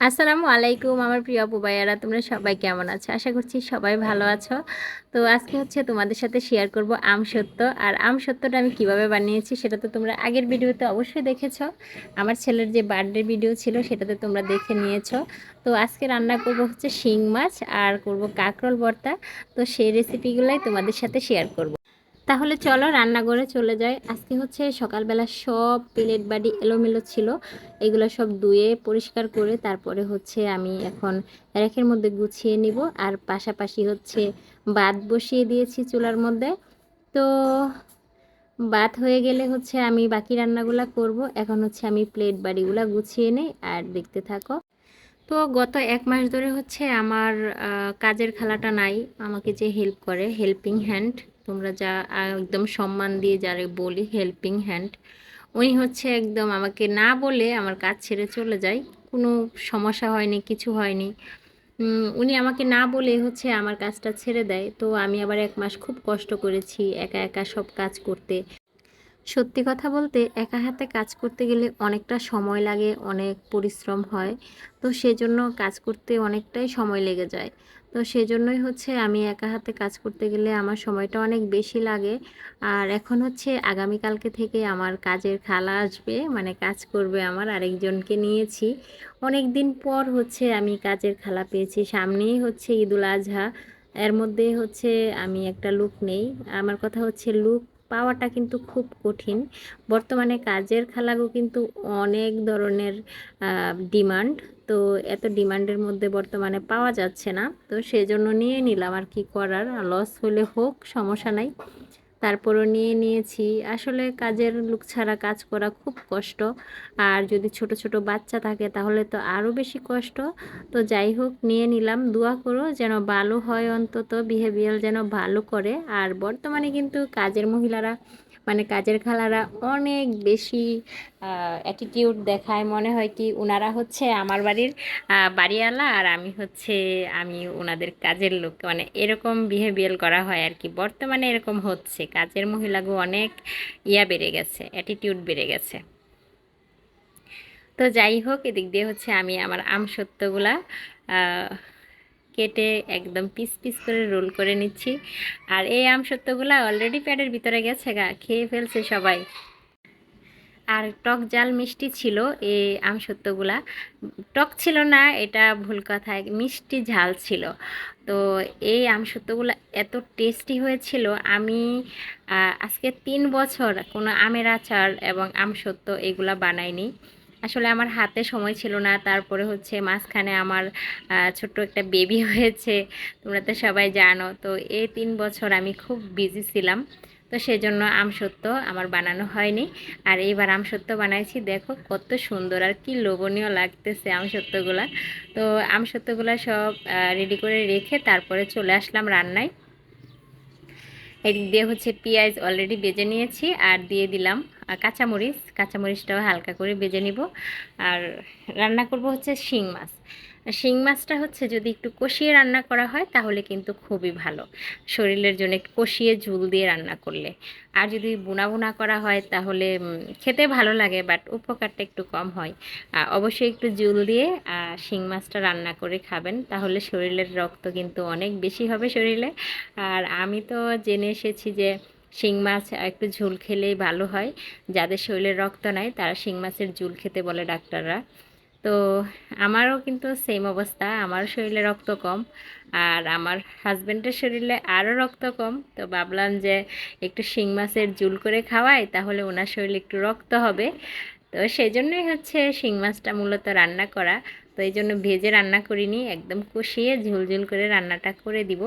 আসসালামু আলাইকুম আমার প্রিয় আপু ভাইয়ারা, তোমরা সবাই কেমন আছো? আশা করছি সবাই ভালো আছো। তো আজকে হচ্ছে তোমাদের সাথে শেয়ার করব আম সত্য। আর আম সত্যটা আমি কীভাবে বানিয়েছি সেটা তো তোমরা আগের ভিডিওতে অবশ্যই দেখেছ। আমার ছেলের যে বার্থডে ভিডিও ছিল সেটাতে তোমরা দেখে নিয়েছো। তো আজকে রান্না করব হচ্ছে শিং মাছ আর করব কাঁকরোল ভর্তা। তো সেই রেসিপিগুলোই তোমাদের সাথে শেয়ার করব। তাহলে চলো রান্নাঘরে চলে যাই। আজকে হচ্ছে সকালবেলা সব প্লেট বাড়ি এলোমেলো ছিল। এগুলো সব ধুয়ে, পরিষ্কার করে তারপরে হচ্ছে আমি এখন র্যাকের মধ্যে গুছিয়ে নিব। আর পাশাপাশি হচ্ছে ভাত বসিয়ে দিয়েছি চুলার মধ্যে। তো ভাত হয়ে গেলে হচ্ছে আমি বাকি রান্নাগুলো করব। এখন হচ্ছে আমি প্লেট বাড়িগুলো গুছিয়ে নেই। আর দেখতে থাকো। তো গত এক মাস ধরে হচ্ছে আমার কাজের খালাটা নাই। আমাকে যে হেল্প করে, হেল্পিং হ্যান্ড। তোমরা যা একদম সম্মান দিয়ে যারে বলি হেল্পিং হ্যান্ড উনি হচ্ছে একদম আমাকে না বলে আমার কাজ ছেড়ে চলে যায়। কোনো সমস্যা হয়নি, কিছু হয়নি। উনি আমাকে না বলে হচ্ছে আমার কাজটা ছেড়ে দেয়। তো আমি আবার এক মাস খুব কষ্ট করেছি একা একা সব কাজ করতে। সত্যি কথা বলতে একা হাতে কাজ করতে গেলে অনেকটা সময় লাগে, অনেক পরিশ্রম হয়। তো সেজন্য কাজ করতে অনেকটাই সময় লেগে যায়। তো সেজন্যই হচ্ছে আমি একা হাতে কাজ করতে গেলে আমার সময়টা অনেক বেশি লাগে। আর এখন হচ্ছে আগামীকালকে থেকে আমার কাজের খালা আসবে মানে কাজ করবে আমার আরেকজনকে নিয়েছি। অনেক দিন পর হচ্ছে আমি কাজের খালা পেয়েছি। সামনেই হচ্ছে ঈদুল আজহা। এর মধ্যে হচ্ছে আমি একটা লুক নেই। আমার কথা হচ্ছে লুক পাওয়াটা কিন্তু খুব কঠিন। বর্তমানে কাজের খালাগো কিন্তু অনেক ধরনের ডিমান্ড। তো এত ডিমান্ডের মধ্যে বর্তমানে পাওয়া যাচ্ছে না। তো সেজন্য নিয়ে নিলাম আর কি করার। লস হলে হোক, সমস্যা নাই। তারপরও নিয়ে নিয়েছি। আসলে কাজের লোক ছাড়া কাজ করা খুব কষ্ট। আর যদি ছোট ছোট বাচ্চা থাকে তাহলে তো আরও বেশি কষ্ট। তো যাই হোক, নিয়ে নিলাম। দোয়া করো যেন ভালো হয় অন্তত। বিহেভিয়ার যেন ভালো করে। আর বর্তমানে কিন্তু কাজের মহিলারা মানে কাজের খালারা অনেক বেশি অ্যাটিটিউড দেখায়। মনে হয় কি ওনারা হচ্ছে আমার বাড়ির বাড়িওয়ালা আর আমি হচ্ছে আমি ওনাদের কাজের লোক। মানে এরকম বিহেভিয়ার করা হয় আর কি। বর্তমানে এরকম হচ্ছে। কাজের মহিলাগো অনেক ইয়া বেড়ে গেছে অ্যাটিটিউড বেড়ে গেছে। তো যাই হোক এদিক দিয়ে হচ্ছে আমি আমার আম সত্যগুলা আহ, কেটে একদম পিস পিস করে রোল করে নিচ্ছি। আর এই আম সত্যগুলা অলরেডি প্যাডের ভিতরে গেছে গা, খেয়ে ফেলছে সবাই। আর টক জাল মিষ্টি ছিল এই আম সত্যগুলা। টক ছিল না, এটা ভুল কথা, মিষ্টি ঝাল ছিল। তো এই আম সত্যগুলো এত টেস্টি হয়েছিল, আমি আজকে তিন বছর কোনো আমের আচার এবং আম সত্য এগুলা বানাইনি। আসলে আমার হাতে সময় ছিল না। তারপরে হচ্ছে মাঝখানে আমার ছোট্ট একটা বেবি হয়েছে। তোমরা তো সবাই জানো। তো এই তিন বছর আমি খুব বিজি ছিলাম। তো সেজন্য আমসত্ত্ব আমার বানানো হয়নি। আর এইবার আমসত্ত্ব বানাইছি। দেখো কত সুন্দর আর কি লোভনীয় লাগতেছে আমসত্ত্বগুলা। তো আমসত্ত্বগুলা সব রেডি করে রেখে তারপরে চলে আসলাম রান্নায়। এদিক দিয়ে হচ্ছে পেঁয়াজ অলরেডি বেজে নিয়েছি। আর দিয়ে দিলাম কাঁচামরিচ, কাঁচামরিচটাও হালকা করে বেজে নিব। আর রান্না করব হচ্ছে শিং মাছ। শিং মাছটা হচ্ছে যদি একটু কষিয়ে রান্না করা হয় তাহলে কিন্তু খুবই ভালো। শরীরের জন্য একটু কষিয়ে ঝুল দিয়ে রান্না করলে। আর যদি বুনা বুনা করা হয় তাহলে খেতে ভালো লাগে, বাট উপকারটা একটু কম হয়। অবশ্যই একটু ঝুল দিয়ে শিং মাছটা রান্না করে খাবেন, তাহলে শরীরের রক্ত কিন্তু অনেক বেশি হবে শরীরে। আর আমি তো জেনে এসেছি যে শিং মাছ একটু ঝোল খেলেই ভালো হয়। যাদের শরীরে রক্ত নাই, তারা শিং মাছের ঝোল খেতে বলে ডাক্তাররা। তো আমারও কিন্তু সেম অবস্থা। আমার শরীরে রক্ত কম আর আমার হাজব্যান্ডের শরীরে আরও রক্ত কম। তো ভাবলাম যে একটু শিং মাছের ঝুল করে খাওয়াই, তাহলে ওনার শরীরে একটু রক্ত হবে। তো সেই জন্যই হচ্ছে শিং মাছটা মূলত রান্না করা। তো এই জন্য ভেজে রান্না করিনি, একদম কষিয়ে ঝুলঝুল করে রান্নাটা করে দিব।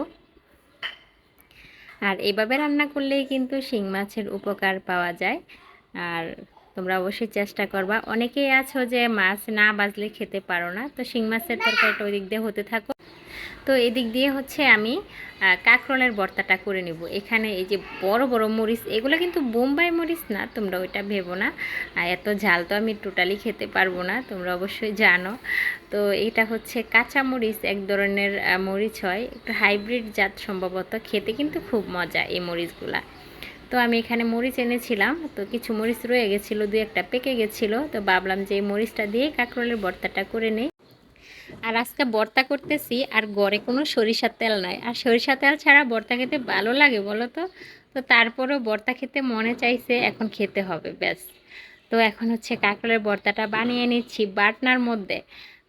আর এভাবে রান্না করলেই কিন্তু শিং মাছের উপকার পাওয়া যায়। আর তোমরা অবশ্যই চেষ্টা করবা। অনেকেই আছো যে মাছ না বাজলে খেতে পারো না। তো শিং মাছের তরকারিটা ওই দিক দিয়ে হতে থাকো তো এদিক দিয়ে হচ্ছে আমি কাঁকরোলের ভর্তাটা করে নিব। এখানে এই যে বড় বড় মরিচ, এগুলো কিন্তু বোম্বাই মরিচ না, তোমরা ওইটা ভেবো না। আর এত ঝাল তো আমি টোটালি খেতে পারব না, তোমরা অবশ্যই জানো। তো এটা হচ্ছে কাঁচা মরিচ, এক ধরনের মরিচ হয়। একটু হাইব্রিড জাত সম্ভবত। খেতে কিন্তু খুব মজা এই মরিচগুলা। তো আমি এখানে মরিচ এনেছিলাম, তো কিছু মরিচ রয়ে গেছিল দু একটা পেকে গেছিল, তো ভাবলাম যে এই মরিচটা দিয়ে কাঁকরোলের ভর্তাটা করে নেই। আর আজকে ভর্তা করতেছি, আর গড়ে কোনো সরিষার তেল নাই। আর সরিষার তেল ছাড়া ভর্তা খেতে ভালো লাগে বলো তো? তো তারপরেও ভর্তা খেতে মনে চাইছে, এখন খেতে হবে, ব্যাস। তো এখন হচ্ছে কাঁকড়ের ভর্তাটা বানিয়ে নিচ্ছি বাটনার মধ্যে।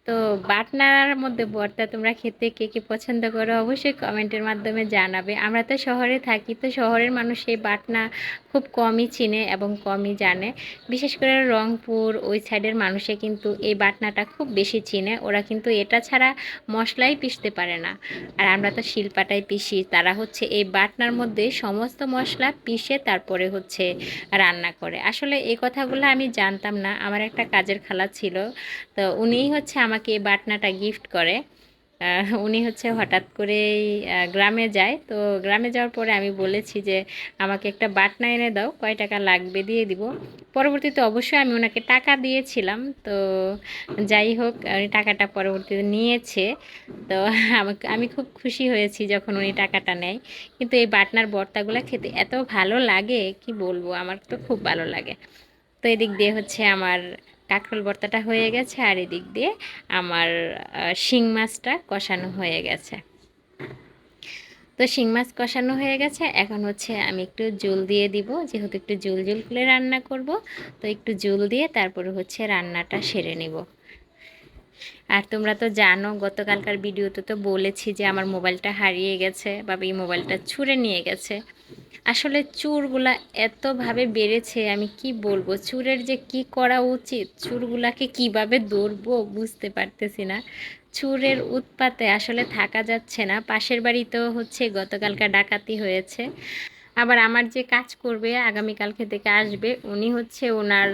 তো বাটনার মধ্যে ভর্তা তোমরা খেতে কে কে পছন্দ করো অবশ্যই কমেন্টের মাধ্যমে জানাবে। আমরা তো শহরে থাকি, তো শহরের মানুষ সেই বাটনা খুব কমই চিনে এবং কমই জানে। বিশেষ করে রংপুর, ওই সাইডের মানুষে কিন্তু এই বাটনাটা খুব বেশি চিনে। ওরা কিন্তু এটা ছাড়া মশলাই পিষতে পারে না। আর আমরা তো শিলপাটাই পিষি। তারা হচ্ছে এই বাটনার মধ্যে সমস্ত মশলা পিষে তারপরে হচ্ছে রান্না করে। আসলে এই কথাগুলো আমি জানতাম না। আমার একটা কাজের খালা ছিল। তো উনিই হচ্ছে আমাকে এই বাটনাটা গিফট করে। উনি হচ্ছে হঠাৎ করেই গ্রামে যায়। তো গ্রামে যাওয়ার পরে আমি বলেছি যে, আমাকে একটা বাটনা এনে দাও, কয় টাকা লাগবে দিয়ে দিব। পরবর্তীতে অবশ্যই আমি ওনাকে টাকা দিয়েছিলাম। তো যাই হোক, উনি টাকাটা পরবর্তীতে নিয়েছে। তো আমাকে, আমি খুব খুশি হয়েছি যখন উনি টাকাটা নেয়। কিন্তু এই বাটনার বর্তাগুলো খেতে এত ভালো লাগে, কি বলব? আমার তো খুব ভালো লাগে। তো এদিক দিয়ে হচ্ছে আমার কাঁকরোল ভর্তাটা হয়ে গেছে আর এদিক দিয়ে আমার শিং মাছটা কষানো হয়ে গেছে। তো শিং মাছ কষানো হয়ে গেছে। এখন হচ্ছে আমি একটু জল দিয়ে দিব। যেহেতু একটু জল জল করে রান্না করব, তো একটু জল দিয়ে তারপরে হচ্ছে রান্নাটা সেরে নেব। আর তোমরা তো জানো, গতকালকার ভিডিওতে তো বলেছি যে আমার মোবাইলটা হারিয়ে গেছে বা এই মোবাইলটা ছুঁড়ে নিয়ে গেছে। আসলে চুরগুলা এতভাবে বেড়েছে, আমি কি বলব? চুরের যে কি করা উচিত? চুরগুলাকে কীভাবে ধরবো বুঝতে পারতেছি না। চুরের উৎপাতে আসলে থাকা যাচ্ছে না। পাশের বাড়িতেও হচ্ছে গতকালকার ডাকাতি হয়েছে। আবার আমার যে কাজ করবে, আগামীকালকে থেকে আসবে, উনি হচ্ছে ওনার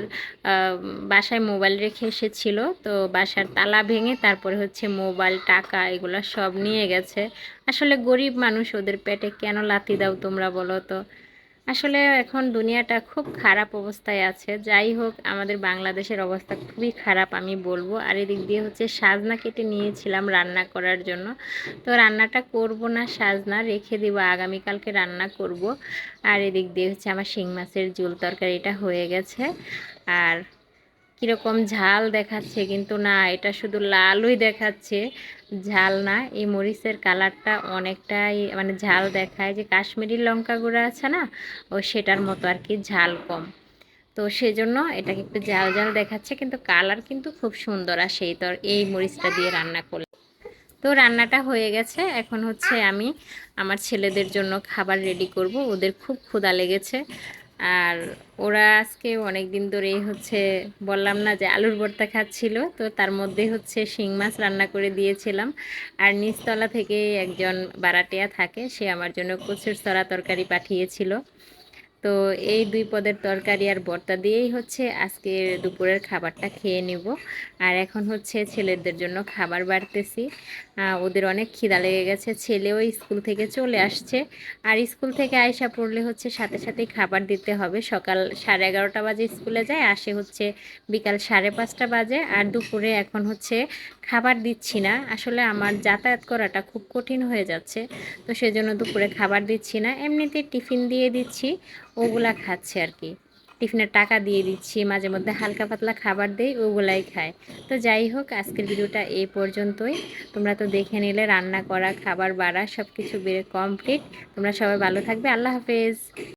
বাসায় মোবাইল রেখে এসেছিল। তো বাসার তালা ভেঙে তারপরে হচ্ছে মোবাইল, টাকা এগুলো সব নিয়ে গেছে। আসলে গরিব মানুষ, ওদের পেটে কেন লাথি দাও তোমরা বলো তো? আসলে এখন দুনিয়াটা খুব খারাপ অবস্থায় আছে। যাই হোক, আমাদের বাংলাদেশের অবস্থা খুবই খারাপ, আমি বলব। আর এদিক দিয়ে হচ্ছে সাজনা কেটে নিয়েছিলাম রান্না করার জন্য। তো রান্নাটা করব না, সাজনা রেখে দিব, আগামীকালকে রান্না করব। আর এদিক দিয়ে হচ্ছে আমার শিং মাছের ঝোল তরকারিটা হয়ে গেছে। আর কীরকম ঝাল দেখাচ্ছে কিন্তু না, এটা শুধু লালই দেখাচ্ছে, ঝাল না। এই মরিচের কালারটা অনেকটাই মানে ঝাল দেখায় যে কাশ্মীরি লঙ্কা গুঁড়া আছে না, ও সেটার মতো আর কি ঝাল কম। তো সেজন্য এটাকে একটু ঝাল ঝাল দেখাচ্ছে কিন্তু কালার কিন্তু খুব সুন্দর আসে এই তর, এই মরিচটা দিয়ে রান্না করলে। তো রান্নাটা হয়ে গেছে, এখন হচ্ছে আমি আমার ছেলেদের জন্য খাবার রেডি করব, ওদের খুব ক্ষুধা লেগেছে। আর ওরা আজকে অনেক দিন ধরেই হচ্ছে বললাম না যে আলুর ভর্তা খাচ্ছিল, তো তার মধ্যে হচ্ছে শিং মাছ রান্না করে দিয়েছিলাম। আর নিচতলা থেকে একজন বারাটিয়া থাকে, সে আমার জন্য কচুর সরা তরকারি পাঠিয়েছিল। তো এই দুই পদের তরকারি আর ভর্তা দিয়েই হচ্ছে আজকে দুপুরের খাবারটা খেয়ে নিব। আর এখন হচ্ছে ছেলেদের জন্য খাবার বাড়তেছি। ওদের অনেক খিদা লেগে গেছে। ছেলেও স্কুল থেকে চলে আসছে। আর স্কুল থেকে আয়সা পড়লে হচ্ছে সাথে সাথেই খাবার দিতে হবে। সকাল সাড়ে এগারোটা বাজে স্কুলে যায়, আসে হচ্ছে বিকাল সাড়ে পাঁচটা বাজে। আর দুপুরে এখন হচ্ছে খাবার দিচ্ছি না। আসলে আমার যাতায়াত করাটা খুব কঠিন হয়ে যাচ্ছে। তো সেজন্য দুপুরে খাবার দিচ্ছি না। এমনিতে টিফিন দিয়ে দিচ্ছি। ওগুলা খাচ্ছে আর কি। টিফিনের টাকা দিয়ে দিচ্ছি, মাঝে মধ্যে হালকা পাতলা খাবার দেই, ওগুলাই খায়। তো যাই হোক, আজকের ভিডিওটা এই পর্যন্তই। তোমরা তো দেখে নিলে, রান্না করা, খাবার বাড়া সব কিছু বেড়ে কমপ্লিট। তোমরা সবাই ভালো থাকবে, আল্লাহ হাফেজ।